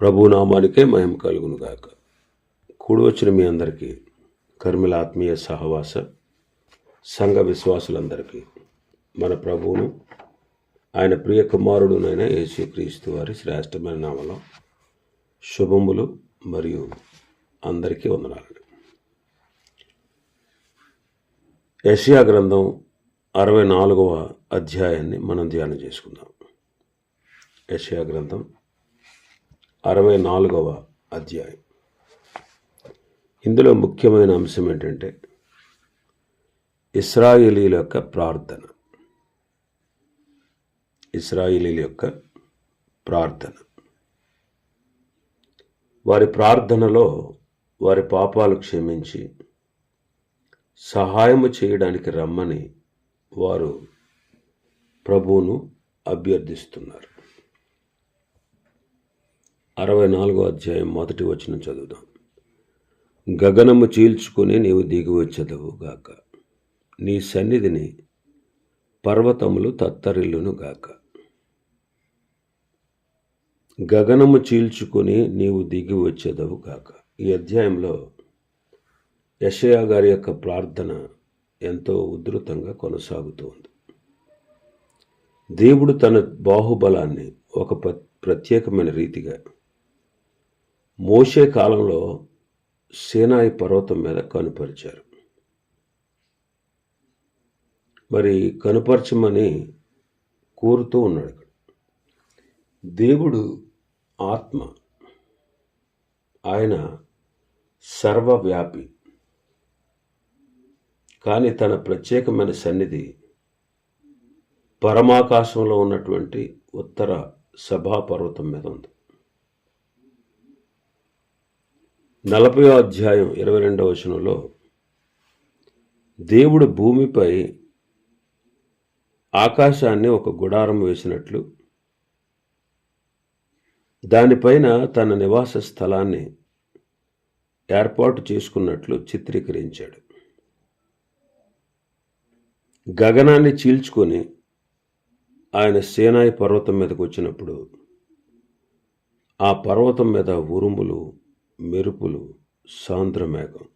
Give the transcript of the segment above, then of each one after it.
ప్రభునామానికే మహిమ కలుగును గాక కూడవచ్చిన మీ అందరికీ కర్మిల ఆత్మీయ సహవాస సంఘ విశ్వాసులందరికీ మన ప్రభువును ఆయన ప్రియ కుమారుడునైన యేసుక్రీస్తు వారి శ్రేష్టమైన నామలో శుభములు మరియు అందరికీ వందనాలు యషియా గ్రంథం అరవై నాలుగవ అధ్యాయాన్ని మనం ధ్యానం చేసుకుందాం. యషియా గ్రంథం అరవై నాలుగవ అధ్యాయం. ఇందులో ముఖ్యమైన అంశం ఏంటంటే ఇస్రాయిలీల యొక్క ప్రార్థన. ఇస్రాయిలీల యొక్క ప్రార్థన. వారి ప్రార్థనలో వారి పాపాలు క్షమించి సహాయము చేయడానికి రమ్మని వారు ప్రభువును అభ్యర్థిస్తున్నారు. అరవై నాలుగో అధ్యాయం మొదటి వచనం చదువుదాం. గగనము చీల్చుకుని నీవు దిగి వచ్చేదవు గాక. నీ సన్నిధిని పర్వతములు తత్తరిల్లును గాక. గగనము చీల్చుకుని నీవు దిగి వచ్చేదవు గాక. ఈ అధ్యాయంలో యషయా గారి యొక్క ప్రార్థన ఎంతో ఉధృతంగా కొనసాగుతోంది దేవుడు తన బాహుబలాన్ని ఒక ప్ర- ప్రత్యేకమైన రీతిగా మోషే కాలంలో సేనాయి పర్వతం మీద కనుపరిచారు. మరి కనుపరచమని కోరుతూ ఉన్నాడు ఇక్కడ. దేవుడు ఆత్మ. ఆయన సర్వవ్యాపి. కానీ తన ప్రత్యేకమైన సన్నిధి పరమాకాశంలో ఉన్నటువంటి ఉత్తర సభా పర్వతం మీద ఉంది. నలభై అధ్యాయం ఇరవై రెండవ వచనంలో దేవుడు భూమిపై ఆకాశాన్ని ఒక గుడారం వేసినట్లు దానిపైన తన నివాస స్థలాన్ని ఏర్పాటు చేసుకున్నట్లు చిత్రీకరించాడు. గగనాన్ని చీల్చుకొని ఆయన సేనాయి పర్వతం మీదకు వచ్చినప్పుడు ఆ పర్వతం మీద ఉరుములు మెరుపులు సాంద్రమేఘం.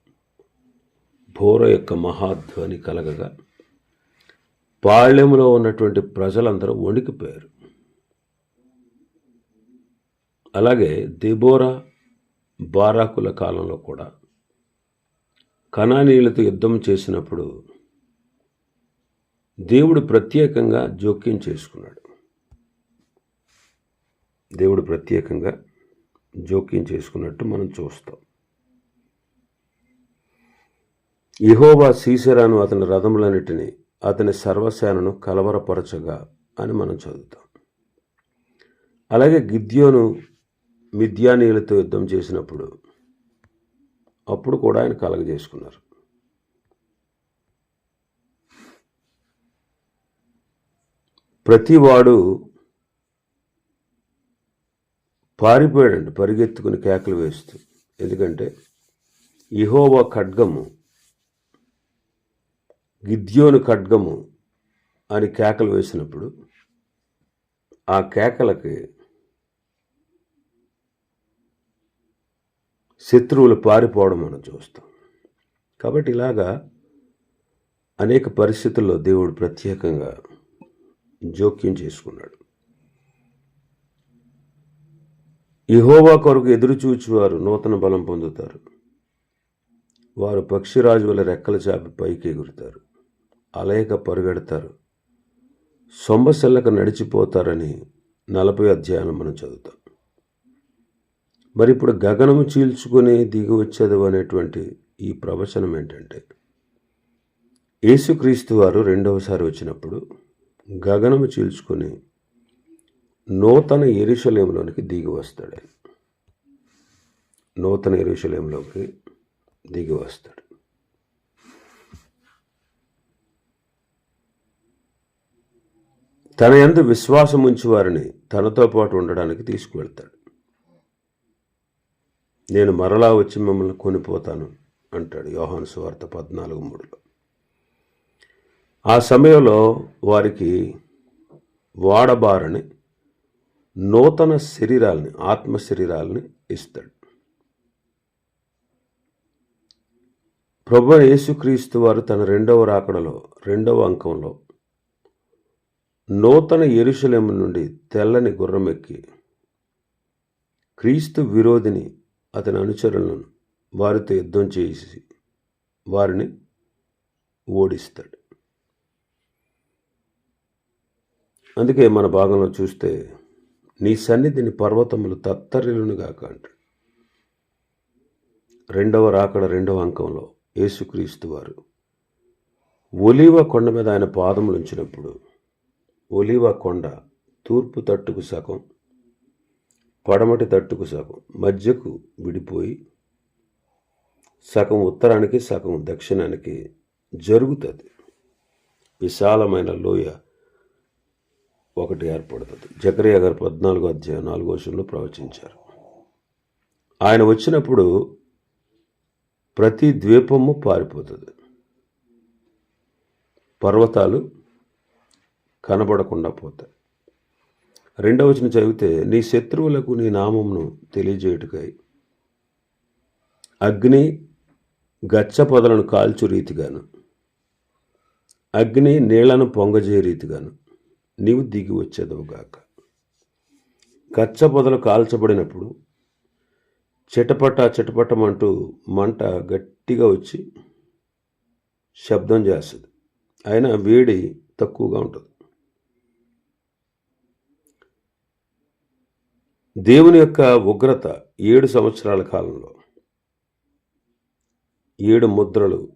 భోర యొక్క మహాధ్వని కలగగా పాళ్యములో ఉన్నటువంటి ప్రజలందరూ వణికిపోయారు. అలాగే దిబోరా బారాకుల కాలంలో కూడా కణానీయులతో యుద్ధం చేసినప్పుడు దేవుడు ప్రత్యేకంగా జోక్యం చేసుకున్నాడు. దేవుడు ప్రత్యేకంగా జోక్యం చేసుకున్నట్టు మనం చూస్తాం. ఇహోబా సీసెరాను అతని రథములన్నిటినీ అతని సర్వసేనను కలవరపరచగా అని మనం చదువుతాం. అలాగే గిద్యోను మిద్యానీయులతో యుద్ధం చేసినప్పుడు అప్పుడు కూడా ఆయన కలగజేసుకున్నారు ప్రతివాడు పారిపోయాడండి పరిగెత్తుకుని కేకలు వేస్తూ. ఎందుకంటే ఇహోవా ఖడ్గము గిద్యోను ఖడ్గము అని కేకలు వేసినప్పుడు ఆ కేకలకి శత్రువులు పారిపోవడం మనం చూస్తాం. కాబట్టి ఇలాగా అనేక పరిస్థితుల్లో దేవుడు ప్రత్యేకంగా జోక్యం చేసుకున్నాడు. ఇహోవా కొరకు ఎదురుచూచువారు నూతన బలం పొందుతారు. వారు పక్షిరాజు వల్ల రెక్కల చాపి పైకి ఎగురుతారు. అలయక పరుగెడతారు. సొంబసెల్లక నడిచిపోతారని నలభై అధ్యాయాలు మనం చదువుతాం. మరి ఇప్పుడు గగనము చీల్చుకొని దిగి వచ్చేది అనేటువంటి ఈ ప్రవచనం ఏంటంటే యేసుక్రీస్తు వారు రెండవసారి వచ్చినప్పుడు గగనము చీల్చుకొని నూతన ఎరుషలేంలోనికి దిగి వస్తాడు. ఆయన నూతన ఎరుషలేంలోకి దిగి వస్తాడు. తన యందు విశ్వాసం ఉంచి వారిని తనతో పాటు ఉండడానికి తీసుకువెళ్తాడు. నేను మరలా వచ్చి మిమ్మల్ని కొనిపోతాను అంటాడు యోహాను సువార్త పద్నాలుగు మూడులో. ఆ సమయంలో వారికి వాడబారని నూతన శరీరాల్ని ఆత్మ శరీరాల్ని ఇస్తాడు. ప్రభు యేసుక్రీస్తు వారు తన రెండవ రాకడలో రెండవ అంకంలో నూతన ఎరుషలేము నుండి తెల్లని గుర్రమెక్కి క్రీస్తు విరోధిని అతని అనుచరులను వారితో యుద్ధం చేసి వారిని ఓడిస్తాడు. అందుకే మన భాగంలో చూస్తే నీ సన్నిధిని పర్వతములు తత్తరిలునుగాక అంటాడు రెండవ రాకడ రెండవ అంకంలో యేసుక్రీస్తు వారు ఒలీవ కొండ మీద ఆయన పాదములు ఉంచినప్పుడు ఒలీవ కొండ తూర్పు తట్టుకు సగం పడమటి తట్టుకు సగం మధ్యకు విడిపోయి సగం ఉత్తరానికి సగం దక్షిణానికి జరుగుతుంది. విశాలమైన లోయ ఒకటి ఏర్పడుతుంది. జకరియా గారు పద్నాలుగో అధ్యాయం నాలుగో వచనంలో ప్రవచించారు. ఆయన వచ్చినప్పుడు ప్రతి ద్వీపము పారిపోతుంది. పర్వతాలు కనబడకుండా పోతాయి. రెండవ వచనం చదివితే నీ శత్రువులకు నీ నామమును తెలియజేయుటకై అగ్ని గచ్చ పొదలను కాల్చు రీతిగాను అగ్ని నీళ్ళను పొంగజే రీతిగాను నీవు దిగి వచ్చేదవుగాక గచ్చ కాల్చబడినప్పుడు చిటపట చిటపటమంటూ మంట గట్టిగా వచ్చి శబ్దం చేస్తుంది. అయినా వేడి తక్కువగా ఉంటుంది. దేవుని యొక్క ఉగ్రత ఏడు సంవత్సరాల కాలంలో ఏడు ముద్రలు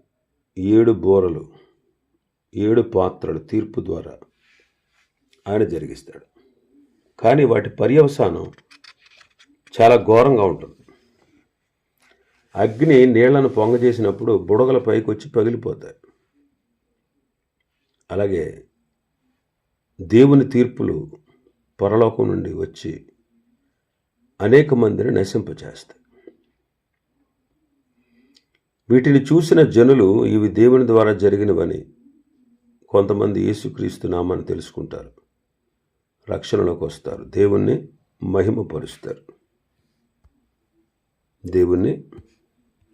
ఏడు బోరలు ఏడు పాత్రలు తీర్పు ద్వారా ఆయన జరిగిస్తాడు. కానీ వాటి పర్యవసానం చాలా ఘోరంగా ఉంటుంది. అగ్ని నీళ్ళను పొంగజేసినప్పుడు బుడగల పైకి వచ్చి పగిలిపోతాయి. అలాగే దేవుని తీర్పులు పరలోకం నుండి వచ్చి అనేక మందిని నశింపచేస్తాయి. వీటిని చూసిన జనులు ఇవి దేవుని ద్వారా జరిగినవని కొంతమంది యేసుక్రీస్తు నామాన్ని తెలుసుకుంటారు. రక్షణలోకి వస్తారు దేవుణ్ణి మహిమపరుస్తారు. దేవుణ్ణి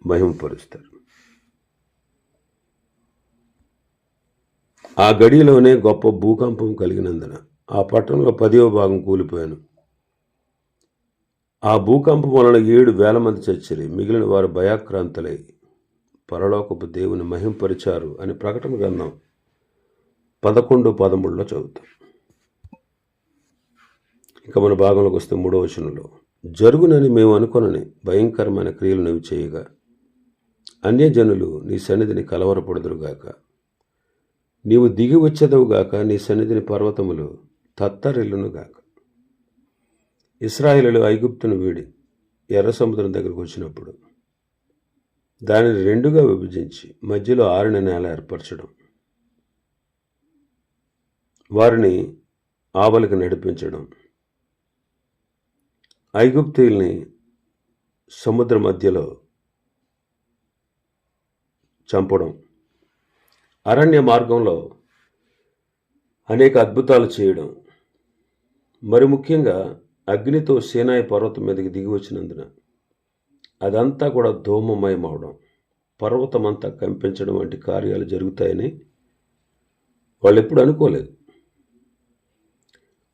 మహిమపరుస్తారు. ఆ గడిలోనే గొప్ప భూకంపం కలిగినందున ఆ పట్టణంలో పదివ భాగం కూలిపోయాను. ఆ భూకంపం వలన ఏడు వేల మంది చచ్చిరి మిగిలిన వారు భయాక్రాంతులై పరలోకపు దేవుని మహింపరిచారు అని ప్రకటన గ్రంథం పదకొండు పదమూడులో చదువుతాం ఇక మన భాగంలోకి వస్తే మూడో వచనంలో. జరుగునని మేము అనుకొనని భయంకరమైన క్రియలు నువ్వు చేయగా అన్యజనులు నీ సన్నిధిని కలవరపడుదురుగాక. నీవు దిగి వచ్చేదవుగాక నీ సన్నిధిని పర్వతములు తత్తరిల్లునుగాక ఇస్రాయిలు ఐగుప్తును వీడి ఎర్ర సముద్రం దగ్గరకు వచ్చినప్పుడు దానిని రెండుగా విభజించి మధ్యలో ఆరిన నేల ఏర్పరచడం. వారిని ఆవలికి నడిపించడం. ఐగుప్తీయుల్ని సముద్ర మధ్యలో చంపడం. అరణ్య మార్గంలో అనేక అద్భుతాలు చేయడం. మరి ముఖ్యంగా అగ్నితో సేనాయి పర్వతం మీదకి దిగి వచ్చినందున అదంతా కూడా ధూమమయం అవడం పర్వతం అంతా కంపించడం వంటి కార్యాలు జరుగుతాయని వాళ్ళు ఎప్పుడు అనుకోలేదు.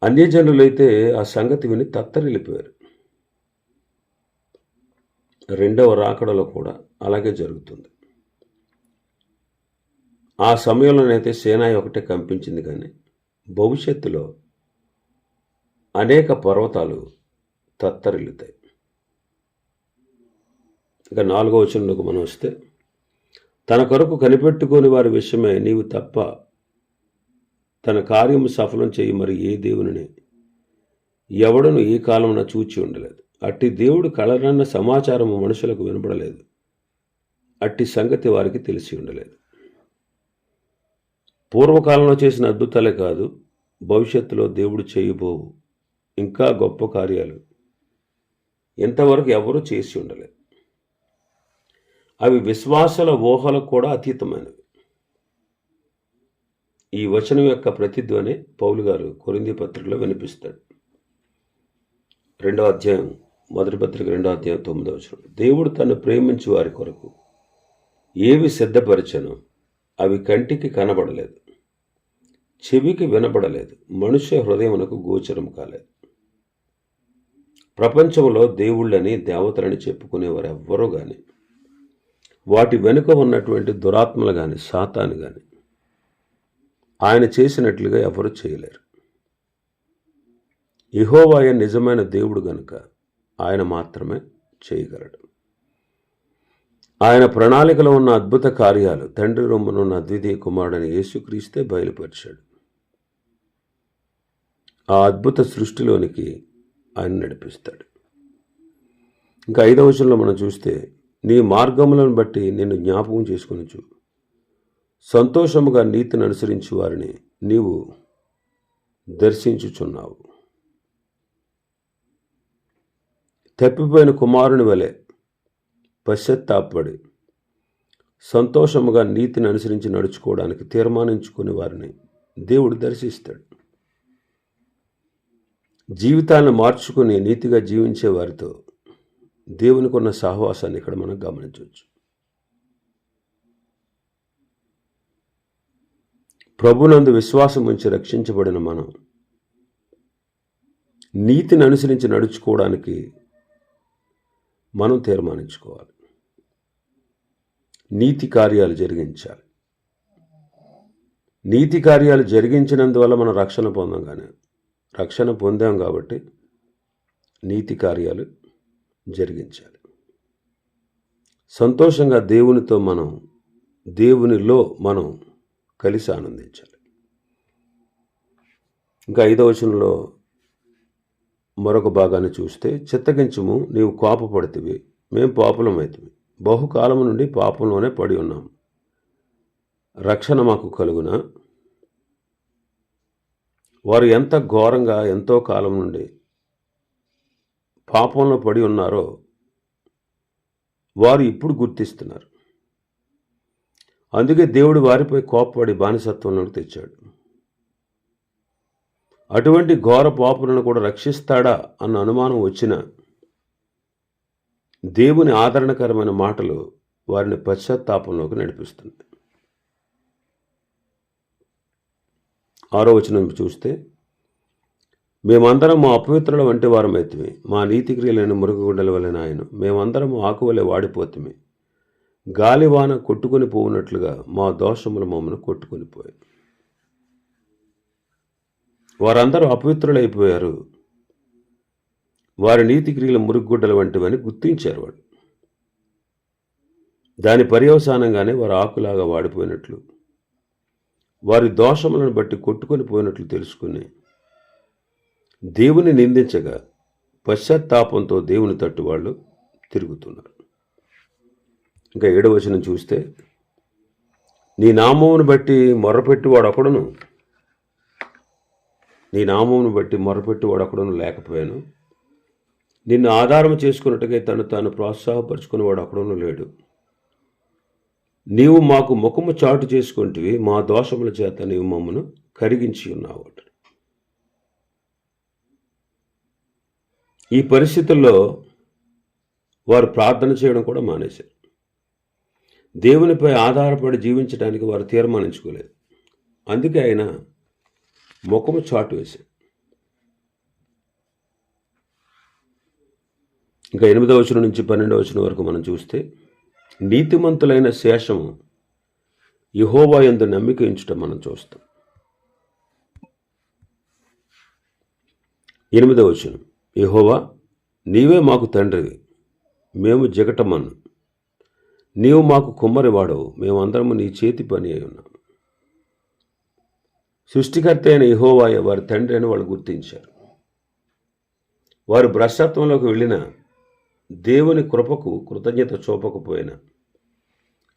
అన్యజనులైతే ఆ సంగతి విని తత్తరిల్లిపోయారు. రెండవ రాకడలో కూడా అలాగే జరుగుతుంది. ఆ సమయంలోనైతే సేనాయి ఒకటే కంపించింది కానీ భవిష్యత్తులో అనేక పర్వతాలు తత్తరిల్లుతాయి. ఇక నాలుగో వచనంలోకి మనం వస్తే తన కొరకు కనిపెట్టుకొని వారి విషయమే నీవు తప్ప తన కార్యము సఫలం చేయి మరి ఏ దేవుని ఎవడను ఈ కాలమున చూచి ఉండలేదు. అట్టి దేవుడు కలరన్న సమాచారము మనుషులకు వినపడలేదు అట్టి సంగతి వారికి తెలిసి ఉండలేదు. పూర్వకాలంలో చేసిన అద్భుతాలే కాదు భవిష్యత్తులో దేవుడు చేయబోవు ఇంకా గొప్ప కార్యాలు ఇంతవరకు ఎవరూ చేసి ఉండలేదు. అవి విశ్వాసాల ఊహలకు కూడా అతీతమైనవి. ఈ వచనం యొక్క ప్రతిధ్వని పౌలు గారు కొరింది పత్రికలో వినిపిస్తాడు. రెండో అధ్యాయం మొదటి పత్రిక రెండో అధ్యాయం తొమ్మిదో వచ్చిన దేవుడు తను ప్రేమించి వారి కొరకు ఏవి సిద్ధపరిచను అవి కంటికి కనబడలేదు. చెవికి వినబడలేదు. మనుష్య హృదయమునకు గోచరం కాలేదు. ప్రపంచంలో దేవుళ్ళని దేవతలని చెప్పుకునేవారు ఎవ్వరూ కానీ వాటి వెనుక ఉన్నటువంటి దురాత్మలు కానీ సాతాను కానీ ఆయన చేసినట్లుగా ఎవరు చేయలేరు. ఇహోవాయ నిజమైన దేవుడు గనుక ఆయన మాత్రమే చేయగలడు. ఆయన ప్రణాళికలో ఉన్న అద్భుత కార్యాలు తండ్రి రొమ్మనున్న అద్వితీయ కుమారుడని యేసుక్రీస్తే బయలుపరిచాడు. ఆ అద్భుత సృష్టిలోనికి ఆయన నడిపిస్తాడు. ఇంకా ఐదవ వచనంలో మనం చూస్తే నీ మార్గములను బట్టి నిన్ను జ్ఞాపకం చేసుకొనొచ్చు సంతోషముగా నీతిని అనుసరించి వారిని నీవు దర్శించుచున్నావు. తప్పిపోయిన కుమారుని వలె పశ్చత్తాపడి సంతోషముగా నీతిని అనుసరించి నడుచుకోవడానికి తీర్మానించుకునే వారిని దేవుడు దర్శిస్తాడు. జీవితాలను మార్చుకుని నీతిగా జీవించే వారితో దేవునికి ఉన్న సహవాసాన్ని ఇక్కడ మనం గమనించవచ్చు. ప్రభునందు విశ్వాసం ఉంచి రక్షించబడిన మనం నీతిని అనుసరించి నడుచుకోవడానికి మనం తీర్మానించుకోవాలి. నీతి కార్యాలు జరిగించాలి. నీతి కార్యాలు జరిగించినందువల్ల మనం రక్షణ పొందాం కానీ రక్షణ పొందాం కాబట్టి నీతి కార్యాలు జరిగించాలి. సంతోషంగా దేవునితో మనం దేవునిలో మనం కలిసి ఆనందించాలి. ఇంకా ఐదవ వచనంలో మరొక భాగాన్ని చూస్తే చిత్తగించము నీవు కోపపడితివి మేము పాపులమైతివి. బహుకాలము నుండి పాపంలోనే పడి ఉన్నాం. రక్షణ మాకు కలుగున? వారు ఎంత ఘోరంగా ఎంతో కాలం నుండి పాపంలో పడి ఉన్నారో వారు ఇప్పుడు గుర్తిస్తున్నారు. అందుకే దేవుడు వారిపై కోపపడి బానిసత్వంలోకి తెచ్చాడు. అటువంటి ఘోర పాపులను కూడా రక్షిస్తాడా అన్న అనుమానం వచ్చిన దేవుని ఆదరణకరమైన మాటలు వారిని పశ్చాత్తాపంలోకి నడిపిస్తుంది. ఆరో వచనం చూస్తే మేమందరం మా అపవిత్రుల వంటి వారమైతిమి మా నీతి క్రియలైన మురుగుగుండల వలన ఆయన మేమందరం ఆకువలే వాడిపోతుమి. గాలివాన కొట్టుకొని పోవునట్లుగా మా దోషముల మమ్మను కొట్టుకొని పోయాయి. వారందరూ అపవిత్రులైపోయారు. వారి నీతి క్రియల మురుగుగుడ్డల వంటివని గుర్తించారు వాడు. దాని పర్యవసానంగానే వారు ఆకులాగా వాడిపోయినట్లు వారి దోషములను బట్టి కొట్టుకొని పోయినట్లు తెలుసుకుని దేవుని నిందించగా పశ్చాత్తాపంతో దేవుని తట్టు వాళ్ళు తిరుగుతున్నారు. ఇంకా ఏడవచనం చూస్తే నీ నామమును బట్టి మొర్రపెట్టువాడు ఒకడును నీ నామమును బట్టి మొరపెట్టి ఒకడును లేకపోయాను. నిన్ను ఆధారం చేసుకున్నట్టుగా తను తాను ప్రోత్సాహపరుచుకునేవాడు ఒకడును లేడు. నీవు మాకు ముఖము చాటు చేసుకుంటివి మా దోషముల చేత నీవు మమ్మను కరిగించి ఉన్నావు ఈ పరిస్థితుల్లో వారు ప్రార్థన చేయడం కూడా మానేశారు. దేవునిపై ఆధారపడి జీవించడానికి వారు తీర్మానించుకోలేదు. అందుకే ఆయన ముఖము చాటు వేశాడు. ఇంకా ఎనిమిదవ వచనం నుంచి పన్నెండవ వచనం వరకు మనం చూస్తే నీతిమంతులైన శేషము యహోవా ఎందు నమ్మిక ఉంచటం మనం చూస్తాం. ఎనిమిదవ వచనం యహోవా నీవే మాకు తండ్రివి మేము జగటమన్ను. నీవు మాకు కుమ్మరివాడవు మేమందరము నీ చేతి పని అయి ఉన్నాం. సృష్టికర్త అయిన ఇహోవాయ వారి తండ్రి అని వాళ్ళు గుర్తించారు. వారు భ్రష్టత్వంలోకి వెళ్ళిన దేవుని కృపకు కృతజ్ఞత చూపకపోయినా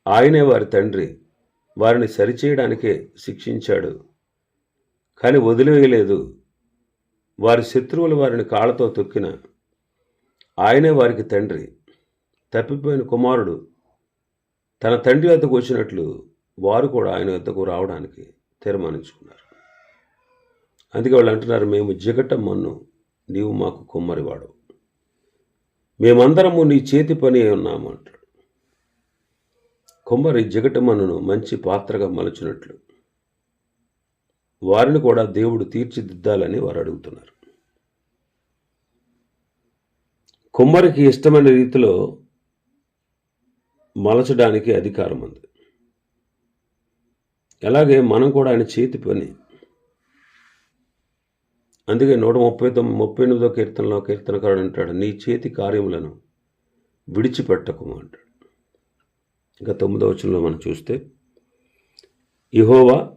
ఆయనే వారి తండ్రి. వారిని సరిచేయడానికే శిక్షించాడు. కానీ వదిలివేయలేదు వారి శత్రువులు వారిని కాళ్ళతో తొక్కిన ఆయనే వారికి తండ్రి. తప్పిపోయిన కుమారుడు తన తండ్రి వద్దకు వచ్చినట్లు వారు కూడా ఆయన వద్దకు రావడానికి తీర్మానించుకున్నారు. అందుకే వాళ్ళు అంటున్నారు మేము జిగట మన్ను నీవు మాకు కుమ్మరివాడు. మేమందరము నీ చేతి పని ఉన్నాము అంటాడు. కుమ్మరి జగటమనును మంచి పాత్రగా మలుచున్నట్లు వారిని కూడా దేవుడు తీర్చిదిద్దాలని వారు అడుగుతున్నారు. కుమ్మరికి ఇష్టమైన రీతిలో మలచడానికి అధికారం ఉంది అలాగే మనం కూడా ఆయన చేతి పని అందుకే నూట ముప్పై తొమ్మిది ముప్పై ఎనిమిదో కీర్తనలో కీర్తనకారుడు అంటాడు నీ చేతి కార్యములను విడిచిపెట్టకము అంటాడు. ఇంకా తొమ్మిదో వచనంలో మనం చూస్తే ఇహోవా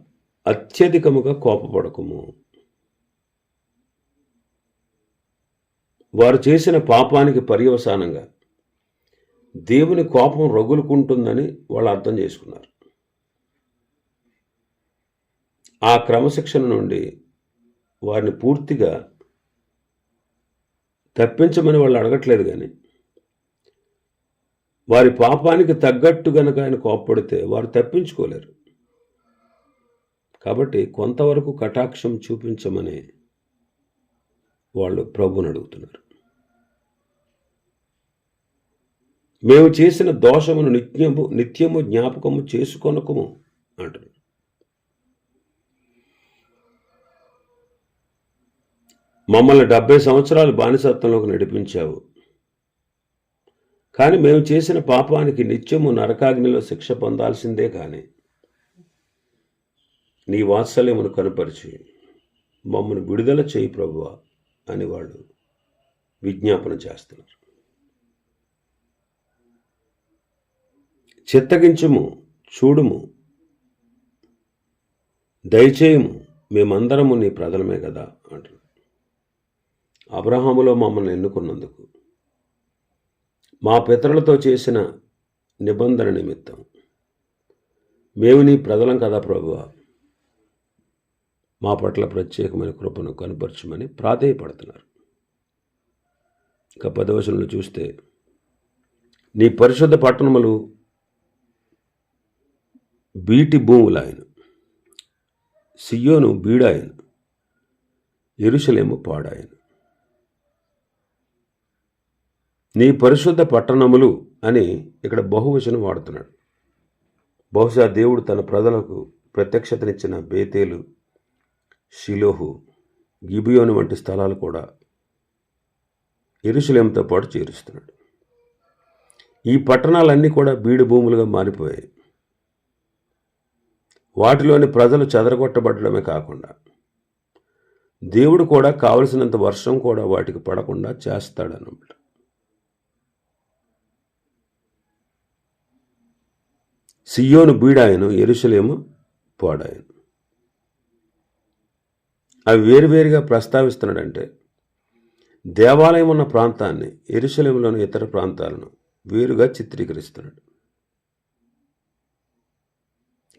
అత్యధికముగా కోపపడకము. వారు చేసిన పాపానికి పర్యవసానంగా దేవుని కోపం రగులుకుంటుందని వాళ్ళు అర్థం చేసుకున్నారు. ఆ క్రమశిక్షణ నుండి వారిని పూర్తిగా తప్పించమని వాళ్ళు అడగట్లేదు కానీ వారి పాపానికి తగ్గట్టు గనక ఆయన కోప్పడితే వారు తప్పించుకోలేరు. కాబట్టి కొంతవరకు కటాక్షం చూపించమని వాళ్ళు ప్రభుని అడుగుతున్నారు. మేము చేసిన దోషమును నిత్యము నిత్యము జ్ఞాపకము చేసుకొనకము అంటారు మమ్మల్ని డెబ్బై సంవత్సరాలు బానిసత్వంలోకి నడిపించావు. కానీ మేము చేసిన పాపానికి నిత్యము నరకాగ్నిలో శిక్ష పొందాల్సిందే కానీ నీ వాత్సల్యమును కనుపరిచి మమ్మను విడుదల చేయి ప్రభువా అని వాళ్ళు విజ్ఞాపన చేస్తున్నారు. చిత్తగించుము చూడుము దయచేయము మేమందరము నీ ప్రజలమే కదా అంటున్నారు. అబ్రహాములో మమ్మల్ని ఎన్నుకున్నందుకు. మా పితరులతో చేసిన నిబంధన నిమిత్తం. మేము నీ ప్రజలం కదా ప్రభువ. మా పట్ల ప్రత్యేకమైన కృపను కనపరచమని ప్రాధేయపడుతున్నారు. ఇక పదవచనంలో చూస్తే నీ పరిశుద్ధ పట్టణములు బీటి భూములాయన సియోను బీడాయను ఎరుసలేము పాడాయను. నీ పరిశుద్ధ పట్టణములు అని ఇక్కడ బహువచనం వాడుతున్నాడు. బహుశా దేవుడు తన ప్రజలకు ప్రత్యక్షతనిచ్చిన బేతేలు షిలోహు గిబియోను వంటి స్థలాలు కూడా ఎరుసలేంతో పాటు చేరుస్తున్నాడు. ఈ పట్టణాలన్నీ కూడా బీడు భూములుగా మారిపోయాయి. వాటిలోని ప్రజలు చెదరగొట్టబడడమే కాకుండా దేవుడు కూడా కావలసినంత వర్షం కూడా వాటికి పడకుండా చేస్తాడనమాట సియోను బీడాయను ఎరుసలేము పోడాయను. అవి వేరువేరుగా ప్రస్తావిస్తున్నాడంటే దేవాలయం ఉన్న ప్రాంతాన్ని ఎరుసలేములోని ఇతర ప్రాంతాలను వేరుగా చిత్రీకరిస్తున్నాడు.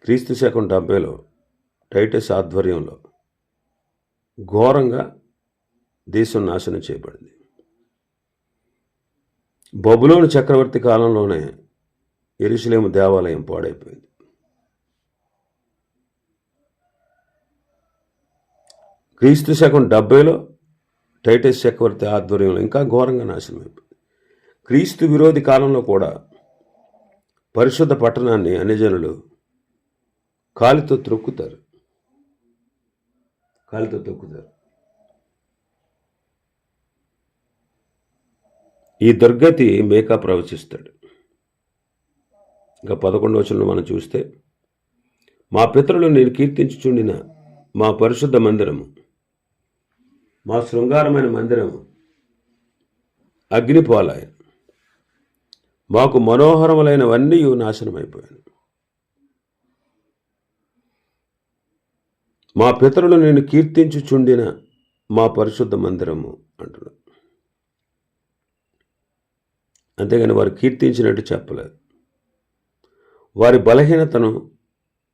క్రీస్తు శకం డెబ్బైలో టైటస్ ఆధ్వర్యంలో ఘోరంగా దేశం నాశనం చేయబడింది. బబులోని చక్రవర్తి కాలంలోనే ఎరుసలేము దేవాలయం పాడైపోయింది. క్రీస్తు శకం డెబ్బైలో టైటస్ చక్రవర్తి ఆధ్వర్యంలో ఇంకా ఘోరంగా నాశనం అయిపోయింది. క్రీస్తు విరోధి కాలంలో కూడా పరిశుద్ధ పట్టణాన్ని అన్యజనులు కాలితో త్రొక్కుతారు. కాలితో తొక్కుతారు ఈ దుర్గతి మేకా ప్రవచిస్తాడు. ఇంకా పదకొండవ వచనంలో మనం చూస్తే మా పితరులు నేను కీర్తించుచుండిన మా పరిశుద్ధ మందిరము మా శృంగారమైన మందిరము అగ్నిపాలాయ మాకు మనోహరములైనవన్నీ నాశనమైపోయాను. మా పితరులు నేను కీర్తించుచుండిన మా పరిశుద్ధ మందిరము అంటున్నాడు. అంతేగాని వారు కీర్తించినట్టు చెప్పలేదు. వారి బలహీనతను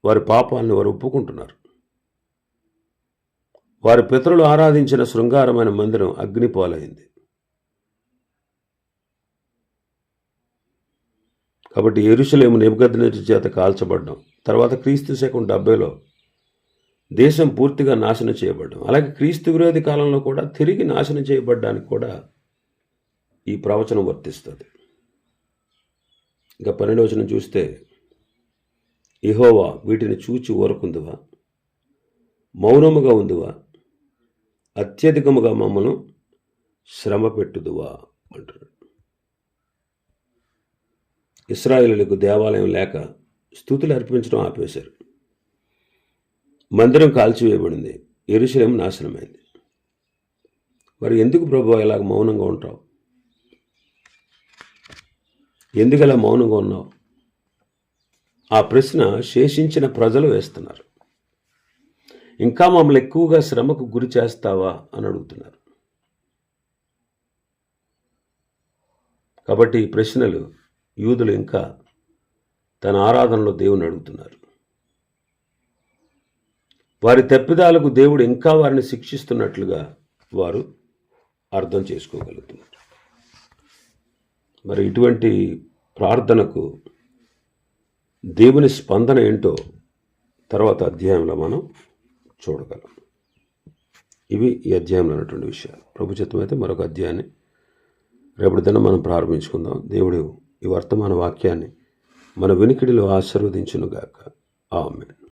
వారి పాపాలను వారు ఒప్పుకుంటున్నారు. వారి పితరులు ఆరాధించిన శృంగారమైన మందిరం అగ్నిపాలైంది. కాబట్టి ఎరుసలేము నిబద్ధ చేత కాల్చబడ్డం తర్వాత క్రీస్తు శకం డెబ్బైలో దేశం పూర్తిగా నాశనం చేయబడ్డం అలాగే క్రీస్తు విరోధి కాలంలో కూడా తిరిగి నాశనం చేయబడ్డానికి కూడా ఈ ప్రవచనం వర్తిస్తుంది. ఇంకా పన్నెండు వచనం చూస్తే ఇహోవా వీటిని చూచి ఊరకుందువా? మౌనముగా ఉందివా? అత్యధికముగా మమ్మను శ్రమ పెట్టుదువా అంటాడు ఇస్రాయేలులకు దేవాలయం లేక స్థుతులు అర్పించడం ఆపేశారు. మందిరం కాల్చివేయబడింది. ఎరుశలేం నాశనమైంది. మరి ఎందుకు ప్రభు ఇలాగ మౌనంగా ఉంటావు? ఎందుకు అలా మౌనంగా ఉన్నావు? ఆ ప్రశ్న శేషించిన ప్రజలు వేస్తున్నారు. ఇంకా మమ్మల్ని ఎక్కువగా శ్రమకు గురి చేస్తావా అని అడుగుతున్నారు. కాబట్టి ఈ ప్రశ్నలు యూదులు ఇంకా తన ఆరాధనలో దేవుని అడుగుతున్నారు. వారి తప్పిదాలకు దేవుడు ఇంకా వారిని శిక్షిస్తున్నట్లుగా వారు అర్థం చేసుకోగలుగుతున్నారు. మరి ఇటువంటి ప్రార్థనకు దేవుని స్పందన ఏంటో తర్వాత అధ్యాయంలో మనం చూడగలం. ఇవి ఈ అధ్యాయంలో ఉన్నటువంటి విషయాలు. ప్రభు అయితే మరొక అధ్యాయాన్ని రేపటి దినం మనం ప్రారంభించుకుందాం. దేవుడు ఈ వర్తమాన వాక్యాన్ని మన వినికిడిలో ఆశీర్వదించునుగాక. ఆమెన్.